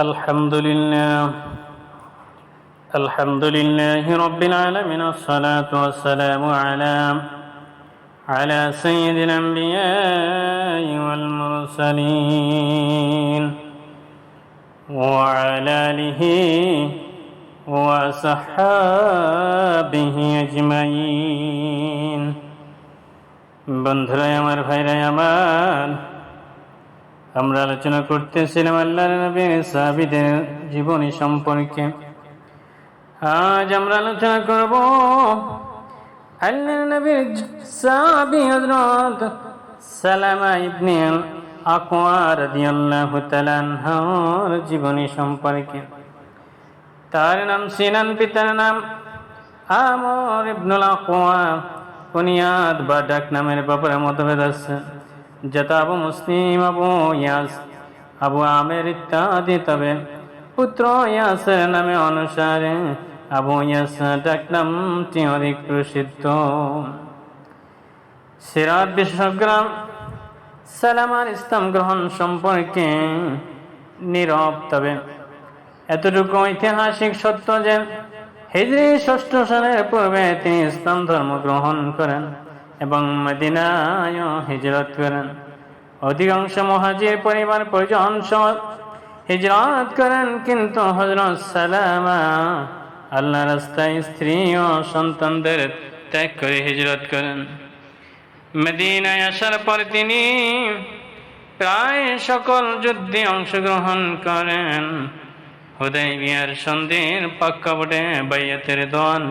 الحمد لله الحمد لله رب العالمين الصلاة والسلام على على سيد الأنبياء والمرسلين وعلى آله وصحابه أجمعين বন্ধুরাই আমার ভাইরাই আমার আমরা আলোচনা করতেছিলাম আল্লাহ জীবনী সম্পর্কে। আজ আমরা আলোচনা করব নবীর সালামা জীবনী সম্পর্কে। তার নাম সিনান, পিতার নাম আমর ইবনুল আকওয়া। কুনিয়াত বা ডাক নামের ব্যাপারে মতভেদ আছে। যেটা আবু মুসলিম আবু ইয়াস আবু আমের ইত্যাদি তবে পুত্র ইয়াসের নামে অনুসারে আবু ইয়াস ডাক নামটি অধিক প্রসিদ্ধ। সিরাত বিশেষজ্ঞরা সালামার ইসলাম গ্রহণ সম্পর্কে নীরব তবে এতটুকু ঐতিহাসিক সত্য যে হিজরি ষষ্ঠ সালের পূর্বে তিনি ইসলাম ধর্ম গ্রহণ করেন। এবং মদিনায় হিজরত করেন। অধিকাংশ মহাজির পরিবার পরিজন সহ হিজরত করেন, কিন্তু হজরত সালামা আল্লাহ রাস্তায় স্ত্রী ও সন্তানদের ত্যাগ করে হিজরত করেন। মদিনায় আসার পর তিনি প্রায় সকল যুদ্ধে অংশগ্রহণ করেন। হুদাই বিয়ার সন্ধির পাক্কাবটে বাইয়াতের দোয়ান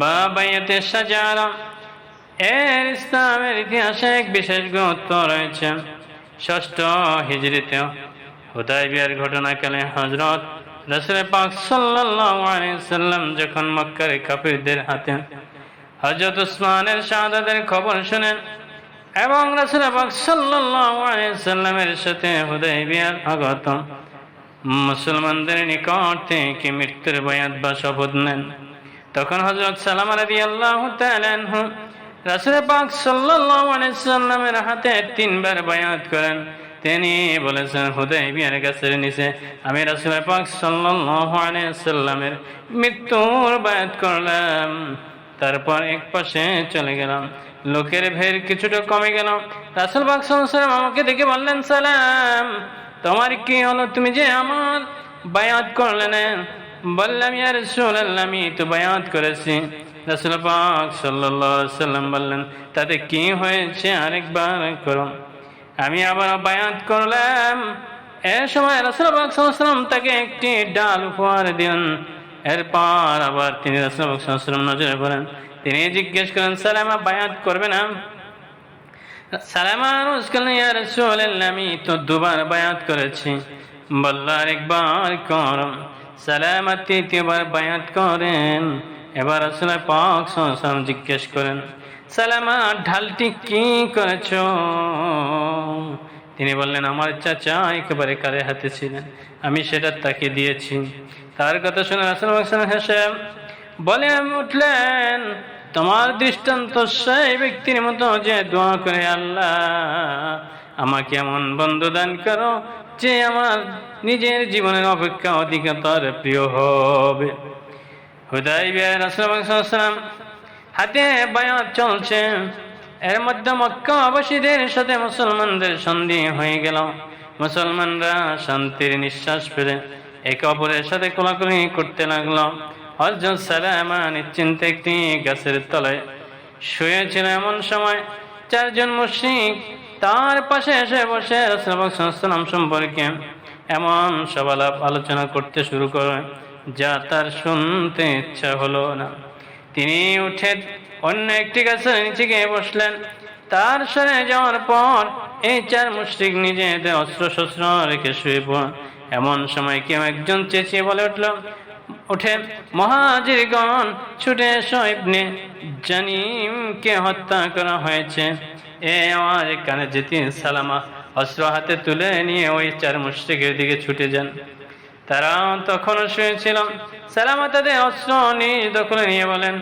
বা বাইয়াতের সাজারা এর ইসলামের ইতিহাসে এক বিশেষ গুরুত্ব রয়েছে। ষষ্ঠ হিজড়িতে হুদাই বিয়ার ঘটনাকালে হজরত রসুল পাক সাল্লাম যখন মক্কার কাপিরদের হাতে হজরত উসমানের শাহাদের খবর শুনেন এবং রসুল পাক সাল্লামের সাথে হুদাই বিয়ার আগত মুসলমানদের নিকট থেকে মৃত্যুর বয়াত বা শপথ নেন। তখন হজরত সালাম রাদি আল্লাহ রাসুল পাক সাল্লামের হাতে তিনবার বায়াত করেন। তিনি বলেছেন হুদয় বিয়ার গাছের নিচে আমি রাসুল পাক সাল্লামের মৃত্যুর বায়াত করলাম। তারপর এক পাশে চলে গেলাম। লোকের ভের কিছুটা কমে গেল। রাসুল পাক সাল্লাম আমাকে দেখে বললেন, সালাম, তোমার কি হলো? তুমি যে আমার বায়াত করলে না? বললাম ইয়ার রসুল্লাহ আমি তো বায়াত করেছি। রসুল পাক সাল্লাম বললেন, তাতে কি হয়েছে আরেকবার করো। আমি আবার বায়াত করলাম। এ সময় রসুল পাক সাল্লাম তাকে একটি ডাল উপহার দিলেন। এরপর আবার তিনি রসুল পাক সাল্লাম নজরে পড়েন। তিনি জিজ্ঞেস করেন, সালামা, বায়াত করবে না? সালামা, রোজ করলেন ইয়া রাসূলুল্লাহ, আমি তো দুবার বায়াত করেছি। বলল, আরেকবার কর। সালামা, তৃতীয়বার বায়াত করেন। এবার আসলে পাক সালাম জিজ্ঞেস করেন, সালামা, ঢালটি কি করেছ? তিনি বললেন, আমার চাচা একেবারে কারে হাতে ছিলেন, আমি সেটা তাকে দিয়েছি। তার কথা শুনে রাসুল হেসে বলে, উঠলেন। তোমার দৃষ্টান্ত সেই ব্যক্তির মতো যে দোয়া করে, আল্লাহ, আমাকে এমন বন্ধু দান করো যে আমার নিজের জীবনের অপেক্ষা অধিকতর প্রিয় হবে। হুদাই রাসুলাম হাতে বায়াত চলছে। এর মধ্যে মক্কা আবাসীদের সাথে মুসলমানদের সন্ধি হয়ে গেল। মুসলমানরা শান্তির নিঃশ্বাস ফেলে একে অপরের সাথে কোলাকুলি করতে লাগল। হজরত সালামা নিশ্চিন্ত একটি গাছের তলায় শুয়েছিল এমন সময় চারজন মুশিক তার পাশে এসে বসে রসুলাম সম্পর্কে এমন সবালাপ আলোচনা করতে শুরু করে। যা তার শুনতে ইচ্ছা হলো না। তিনি উঠে অন্য একটি গাছের নিচে গিয়ে বসলেন। তার সরে যাওয়ার পর এই চার মুশ্রিক নিজেদের অস্ত্র শস্ত্র রেখে শুয়ে পড় এমন সময় কেউ একজন চেঁচিয়ে বলে উঠল, উঠে মহাজিরগণ, ছুটে এসো জানিমকে হত্যা করা হয়েছে। এ আমার কানে যেতে সালামা। অস্ত্র হাতে তুলে নিয়ে ওই চার মুশ্রিকের দিকে ছুটে যান। তারা তখনও শুয়েছিল। সালামা তাদের অস্ত্র নিজ নিয়ে বলেন,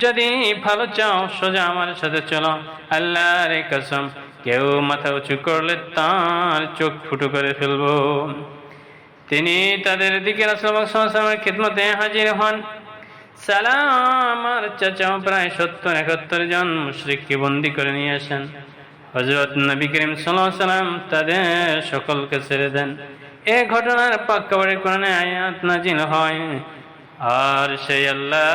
যদি ভালো চাও, সোজা আমার সাথে চলো। আল্লাহর কসম, কেউ মাথা উঁচু করলে তার চোখ ফুটো করে ফেলব। তিনি তাদের দিকে রাসুলের খিদমতে হাজির হন। সালাম আর চাচাও প্রায় সত্তর, একাত্তর জন মুশরিককে বন্দি করে নিয়ে আসেন। হজরত নবী করিম সাল্লাম তাদের সকলকে ছেড়ে দেন। এ ঘটনার পাক্কাবাড়ি কোরআনে আয়াত নাজিল হয়। আর সেই আল্লাহ,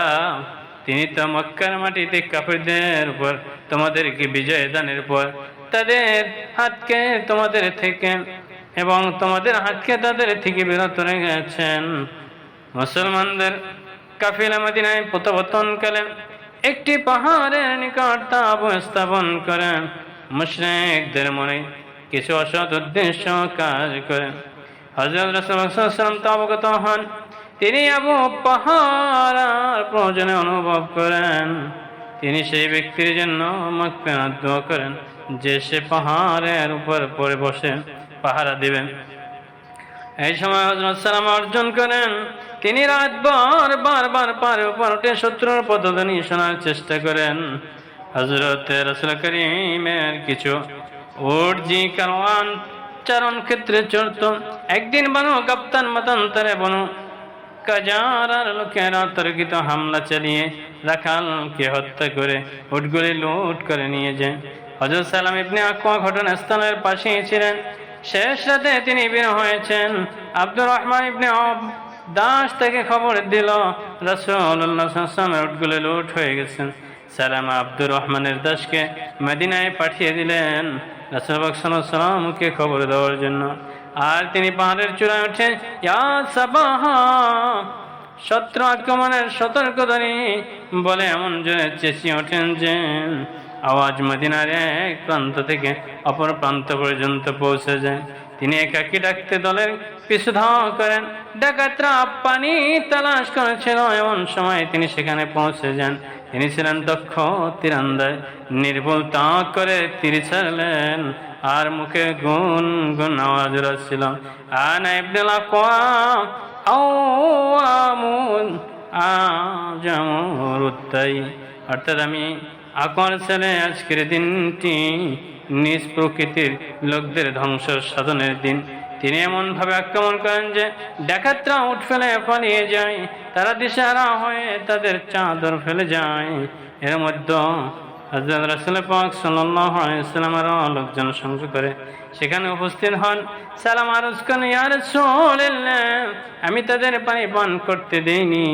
তিনি তো মক্কার মাটিতে কাফিরদের উপর, তোমাদেরকে বিজয় দানের পর তাদের হাতকে তোমাদের থেকে এবং তোমাদের হাতকে তাদের থেকে বিরত রেখেছেন। মুসলমানদের কাফিলা মদিনায় প্রত্যাবর্তনকালে একটি পাহাড়ের নিকট তা স্থাপন করেন। মুশরিকদের মনে কিছু অসৎ উদ্দেশ্য কাজ করেন হজরত অবগত হন। তিনি আবু পাহাড় প্রয়োজনে অনুভব করেন। তিনি সেই ব্যক্তির জন্য দোয়া করেন, যে সে পাহাড়ের উপর পরে বসে পাহারা দিবেন। এই সময় হজরত সালাম অর্জন করেন। তিনি রাতভর বারবার পারে উপর উঠে শত্রুর পদধ্বনি শোনার চেষ্টা করেন। হজরত করিমের কিছু উর্জি কারওয়ান চারণ ক্ষেত্রে চড়ত একদিন বানু কাপ্তান মতান্তরে বনু কাজারার লোকেরা তর্কিত হামলা চালিয়ে রাখালকে হত্যা করে উটগুলি লুট করে নিয়ে যায় হজরত সালাম ইবনে আকুয়া ঘটনাস্থলের পাশেই ছিলেন শেষ রাতে তিনি বের হয়েছেন আব্দুর রহমান ইবনে দাস থেকে খবর দিল রাসূলুল্লাহ উটগুলো লুট হয়ে গেছেন। সালাম আব্দুর রহমানের দাসকে মদিনায় পাঠিয়ে দিলেন সাল্লামকে খবর দেওয়ার জন্য। আর তিনি পাহাড়ের চূড়ায় সাবাহা! শত্রু আক্রমণের সতর্কতানি বলে এমন জোরে চেঁচিয়ে ওঠেন যে, আওয়াজ মদিনার এক প্রান্ত থেকে অপর প্রান্ত পর্যন্ত পৌঁছে যায়। তিনি একাকি ডাকতে দলের পিছু করেন। ডাকাতরা পানি তালাশ করেছিল, এমন সময় তিনি সেখানে পৌঁছে যান। তিনি ছিলেন দক্ষ তীরান্দায় নির্ভুল তাঁক করে তীর ছাড়লেন, আর মুখে গুন গুন আওয়াজ ছিল আনা ইবনুল আকওয়াম আওয়ামুন আজামুরুত্তাই অর্থাৎ আমি আকর ছেলে, আজকের দিনটি নিজ প্রকৃতির লোকদের ধ্বংস সাধনের দিন। তিনি এমনভাবে আক্রমণ করেন যে, ডাকাতরা উঠ ফেলে পালিয়ে যায়, তারা দিশারা হয়ে তাদের চাঁদর ফেলে যায়। এর মধ্যে হজরত রাসুল পাক সাল্লাহ ইসলামের লোকজন সঙ্গ করে। সেখানে উপস্থিত হন। সালাম আরজ করেন ইয়ার আমি তাদের পানি পান করতে দেইনি।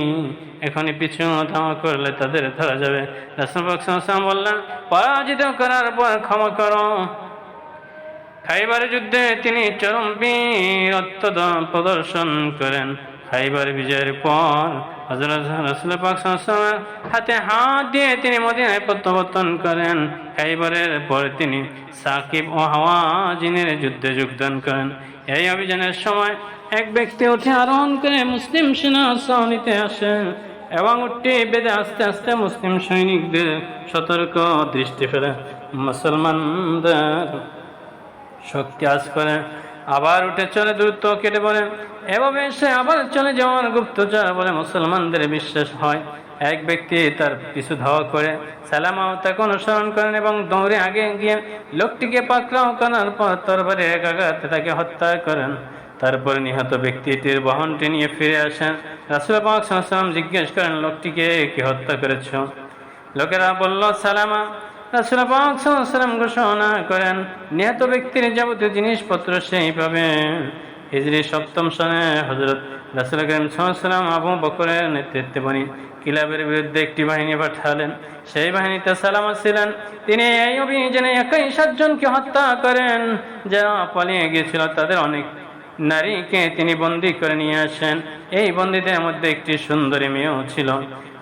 এখনই পিছু ধামা করলে তাদের ধরা যাবে। রাসুল পাক সাল্লাম বললেন, পরাজিত করার পর ক্ষমা করো। খাইবার যুদ্ধে তিনি চরম বীরত্ব প্রদর্শন করেন। খাইবার বিজয়ের পর হাতে হাত দিয়ে তিনি মদিনায় প্রত্যাবর্তন করেন। খাইবারের পরে তিনি সাকিব ও হাওয়াজিনের যুদ্ধে যোগদান করেন। এই অভিযানের সময় এক ব্যক্তি উঠে আরোহণ করে মুসলিম সেনা সাহনিতে আসেন এবং উঠে বেঁধে আস্তে আস্তে মুসলিম সৈনিকদের সতর্ক দৃষ্টি ফেলে। মুসলমানদের শক্তি আজ করে। আবার উঠে চলে দ্রুত কেটে পড়ে এভাবে সে আবার চলে যাওয়ার গুপ্তচর বলে মুসলমানদের বিশ্বাস হয়। এক ব্যক্তি তার পিছু ধাওয়া করে সালামাও তাকে অনুসরণ করেন এবং দৌড়ে আগে গিয়ে লোকটিকে পাকড়াও করার পর তরবারে এক আঘাতে তাকে হত্যা করেন। তারপরে নিহত ব্যক্তিটির বহনটি নিয়ে ফিরে আসেন। রাসুল পাক সাল্লাম জিজ্ঞেস করেন, লোকটিকে কি হত্যা করেছ? লোকেরা বলল, সালামা। রাসুল পাক সাল্লাম ঘোষণা করেন, নিহত ব্যক্তির যাবতীয় জিনিসপত্র সেই পাবে হিজরি সপ্তম সনে হজরত রাসুল করিম সাল্লাম আবু বকরের নেতৃত্বে বনি কিলাবের বিরুদ্ধে একটি বাহিনী পাঠালেন। সেই বাহিনীতে সালামত ছিলেন তিনি এই অভিযানে একাই সাতজনকে হত্যা করেন। যারা পালিয়ে গিয়েছিল তাদের অনেক নারীকে তিনি বন্দি করে নিয়ে আসেন। এই বন্দীদের মধ্যে একটি সুন্দরী মেয়েও ছিল।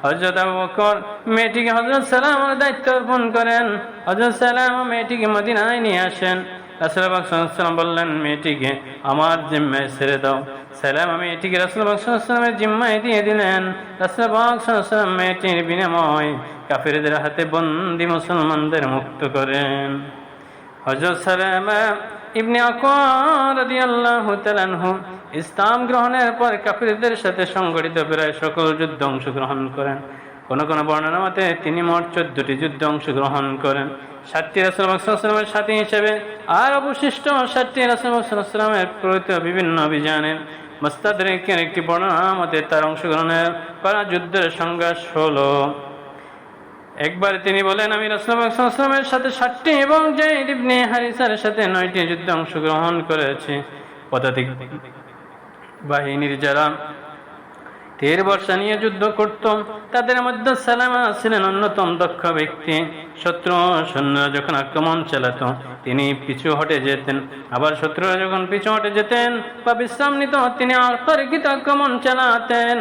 হজরত আবু বকর মেয়েটিকে হজরত সালামের দায়িত্ব অর্পণ করেন। হজরত সালাম মেয়েটিকে মদিনায় নিয়ে আসেন। রাসুলাম বললেন, মেয়েটিকে আমার জিম্মায় ছেড়ে দাও। সালাম, আমি এটিকে রাসুলামের জিম্মায় দিয়ে দিলেন। রাসুলাম মেয়েটির বিনিময় কাফিরদের হাতে বন্দি মুসলমানদের মুক্ত করেন। হজরত সালাম ইবনে তালানহু ইসলাম গ্রহণের পর কাফিরদের সাথে সংগঠিত প্রায় সকল যুদ্ধ অংশগ্রহণ করেন। কোন কোন বর্ণনা মতে তিনি মোট চোদ্দটি যুদ্ধে অংশগ্রহণ করেন। ষাটটি রাসুলামের সাথী হিসেবে আর অবশিষ্ট সাতটি ষাটটি রাসুলামের প্রতি বিভিন্ন অভিযানের মোস্তাদের একটি বর্ণনা মতে তার অংশগ্রহণের করা যুদ্ধের সংঘাত হলো একবার তিনি বলেন, আমি রসলামের সাথে ষাটটি এবং জাইদ ইবনে হারিসার সাথে নয়টি যুদ্ধে অংশগ্রহণ করেছি। পদাতিক বাহিনীর যারা তীর বর্ষা নিয়ে যুদ্ধ করত তাদের মধ্যে সালামা ছিলেন অন্যতম দক্ষ ব্যক্তি। শত্রু সৈন্যরা যখন আক্রমণ চালাত, তিনি পিছু হটে যেতেন। আবার শত্রুরা যখন পিছু হটে যেতেন, বা বিশ্রাম নিত তিনি অপরিচিত আক্রমণ চালাতেন।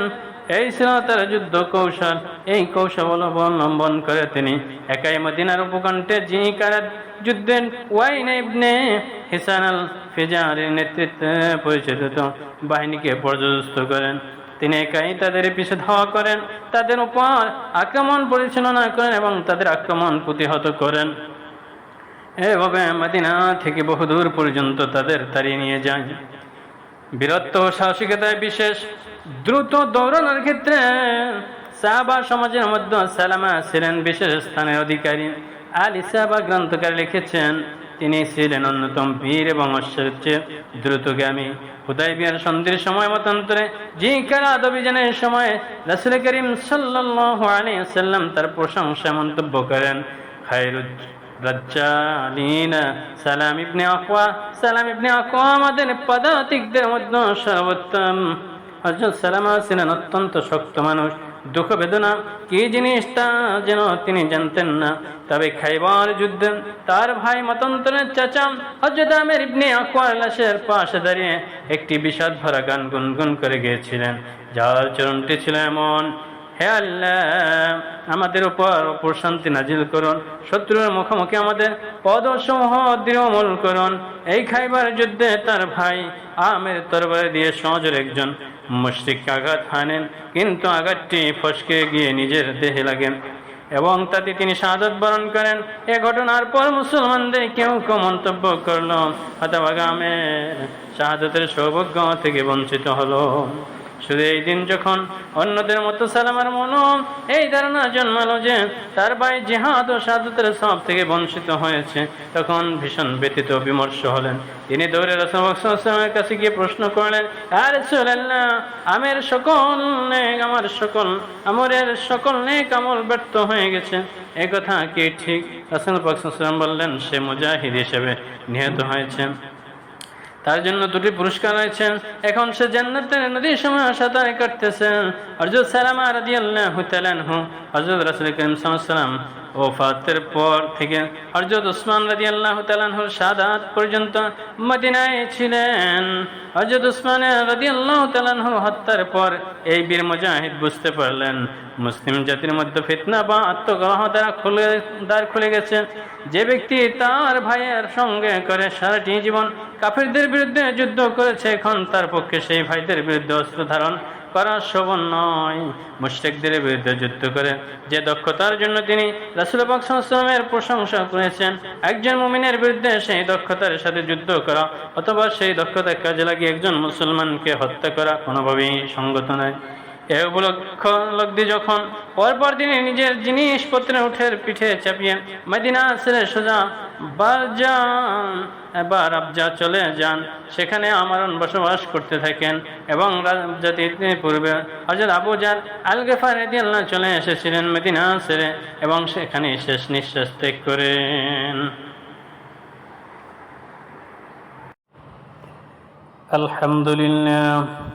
এই ছিল তার যুদ্ধ কৌশল। এই কৌশল অবলম্বন করে তিনি একাই মদিনার উপকণ্ঠে জিকারাত যুদ্ধের ওয়াইন ইবনে হিসান আল ফিজারের নেতৃত্বে পরিচালিত বাহিনীকে পর্যদস্ত করেন। তিনি একাই তাদের পিছু ধাওয়া করেন, তাদের উপর আক্রমণ পরিচালনা করেন এবং তাদের আক্রমণ প্রতিহত করেন। এভাবে মদিনা থেকে বহুদূর পর্যন্ত তাদের তাড়িয়ে নিয়ে যায় বীরত্ব সাহসিকতায় বিশেষ দ্রুত দৌড়ানোর ক্ষেত্রে সাহাবা সমাজের মধ্যে সালামা ছিলেন বিশেষ স্থানের অধিকারী। আল ইসাবা গ্রন্থকার লিখেছেন তিনি ছিলেন অন্যতম বীর এবং ঐশ্বর্যের দ্রুতগামী। হুদাই বিহার সন্ধির সময় মতান্তরে জি কারাদ অভিযানের সময় রাসুল করিম সাল্লাম তার প্রশংসা মন্তব্য করেন। সালাম ইবনে সালাম মধ্যে সর্বোত্তম। হজরত সালামা অত্যন্ত শক্ত মানুষ। দুঃখ বেদনা, কি জিনিসটা যেন তিনি জানতেন না। তবে খাইবার যুদ্ধ তার ভাই মতন্তরের চাচা আমের ইবনে আকালাসের লাশের পাশে দাঁড়িয়ে একটি বিষাদ ভরা গান গুনগুন করে গিয়েছিলেন। যার চরণটি ছিল এমন হে আল্লাহ, আমাদের উপর প্রশান্তি নাজিল করুন, শত্রুর মুখোমুখি আমাদের পদসমূহ দৃঢ়মূল করুন। এই খাইবার যুদ্ধে তার ভাই আমের তরবারে দিয়ে সহজের একজন মুশরিককে আঘাত হানেন, কিন্তু আঘাতটি ফসকে গিয়ে নিজের দেহে লাগেন এবং তাতে তিনি শাহাদত বরণ করেন। এ ঘটনার পর মুসলমানদের কেউ কেউ মন্তব্য করল আমের, শাহাদতের সৌভাগ্য থেকে বঞ্চিত হলো। শুধু এই দিন যখন অন্যদের মতো সালামার মনো এই ধারণা জন্মালো যে তার ভাই জেহাদ ও সাদতের সব থেকে বঞ্চিত হয়েছে। তখন ভীষণ ব্যতীত বিমর্ষ হলেন। তিনি দৌড়ে রসমের কাছে গিয়ে প্রশ্ন করলেন, আর সোল্লাহ আমের সকল নেক, আমার সকল, আমরের সকল নেক আমল ব্যর্থ হয়ে গেছে। এ কথা কি ঠিক? পাকসাম বললেন, সে মুজাহিদ হিসেবে নিহত হয়েছে। তার জন্য দুটি পুরস্কার রয়েছেন। এখন সে জান্নাতের নদীর সময় সাঁতার কাটতেছেন। হজরত সালামা রাদিয়াল্লাহু তাআলাহু হজরত রাসূল করিম ও ফাতের পর থেকে হজরত উসমান রাদিয়াল্লাহু তাআলাহুর শাহাদাত পর্যন্ত মদিনায় ছিলেন। হজরত উসমান রাদিয়াল্লাহু তাআলাহু হত্যার পর এই বীর মুজাহিদ বুঝতে পারলেন, মুসলিম জাতির মধ্যে ফিতনা বা আত্মগ্রহ দ্বারা খুলে, দ্বার খুলে গেছে। যে ব্যক্তি তার ভাইয়ের সঙ্গে করে সারাটি জীবন কাফিরদের বিরুদ্ধে যুদ্ধ করেছে, এখন তার পক্ষে সেই ভাইদের বিরুদ্ধে অস্ত্র ধারণ করা শোভন নয়। মুশ্রিকদের বিরুদ্ধে যুদ্ধ করে যে দক্ষতার জন্য তিনি রাসুল পাকসামের প্রশংসা করেছেন, একজন মুমিনের বিরুদ্ধে সেই দক্ষতার সাথে যুদ্ধ করা অথবা সেই দক্ষতা কাজে লাগিয়ে একজন মুসলমানকে হত্যা করা কোনোভাবেই সঙ্গত নয়। এ উপলক্ষ লব্ধি যখন পরপর তিনি নিজের জিনিসপত্রে উঠের পিঠে চাপিয়ে মদিনা ছেড়ে সোজা বারজান এবার আবজা চলে যান। সেখানে আমারণ বসবাস করতে থাকেন এবং রাজ্জাতি পূর্বে হজরত আবু জার আল গেফার আল্লাহ চলে এসেছিলেন মদিনা ছেড়ে এবং সেখানে শেষ নিঃশ্বাস ত্যাগ করেন। আলহামদুলিল্লাহ।